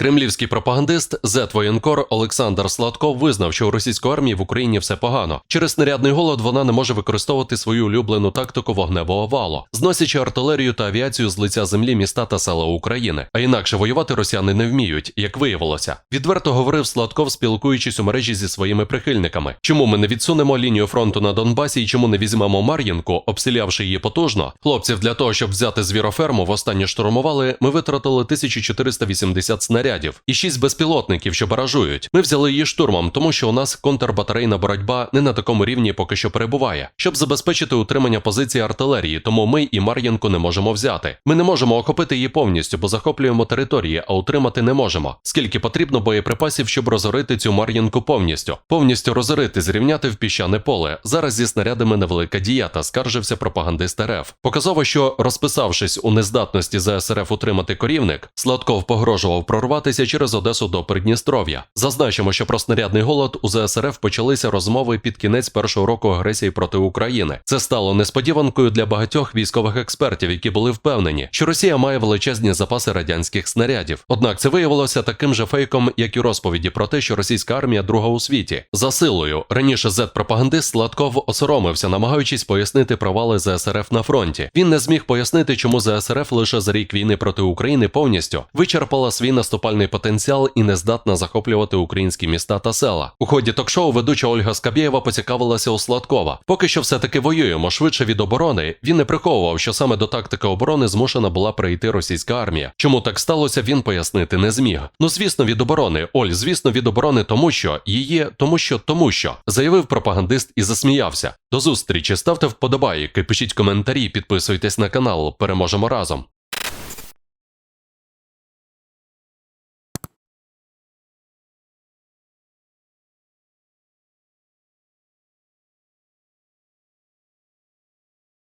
Кремлівський пропагандист Зет Воєнкор Олександр Сладков визнав, що у російської армії в Україні все погано. Через снарядний голод вона не може використовувати свою улюблену тактику вогневого валу, зносячи артилерію та авіацію з лиця землі міста та села України. А інакше воювати росіяни не вміють, як виявилося. Відверто говорив Сладков, спілкуючись у мережі зі своїми прихильниками. Чому ми не відсунемо лінію фронту на Донбасі і чому не візьмемо Мар'їнку, обстрілявши її потужно? Хлопців для того, щоб взяти звіроферму, востаннє штурмували, ми витратили 1480 снарядів і 6 безпілотників, що баражують. Ми взяли її штурмом, тому що у нас контрбатарейна боротьба не на такому рівні поки що перебуває, щоб забезпечити утримання позиції артилерії. Тому ми і Мар'їнку не можемо взяти. Ми не можемо охопити її повністю, бо захоплюємо території, а утримати не можемо. Скільки потрібно боєприпасів, щоб розорити цю Мар'їнку повністю, повністю розорити, зрівняти в піщане поле. Зараз зі снарядами невелика діята, скаржився пропагандист РФ. Показово, що розписавшись у нездатності ЗСРФ утримати корівник, Сладков погрожував прорватися через Одесу до Придністров'я. Зазначимо, що про снарядний голод у ЗСРФ почалися розмови під кінець першого року агресії проти України. Це стало несподіванкою для багатьох військових експертів, які були впевнені, що Росія має величезні запаси радянських снарядів. Однак це виявилося таким же фейком, як і розповіді про те, що російська армія друга у світі. За силою раніше зет-пропагандист Сладков осоромився, намагаючись пояснити провали ЗСРФ на фронті. Він не зміг пояснити, чому ЗСРФ лише за рік війни проти України повністю вичерпала свій наступальний потенціал і не здатна захоплювати українські міста та села. У ході ток-шоу ведуча Ольга Скабєєва поцікавилася у Сладкова. Поки що все таки воюємо швидше від оборони. Він не приховував, що саме до тактики оборони змушена була прийти російська армія. Чому так сталося, він пояснити не зміг. Ну звісно, від оборони. Оль, звісно, від оборони, тому що її, тому що, тому що заявив пропагандист і засміявся. До зустрічі, ставте вподобайки, пишіть коментарі, підписуйтесь на канал. Переможемо разом.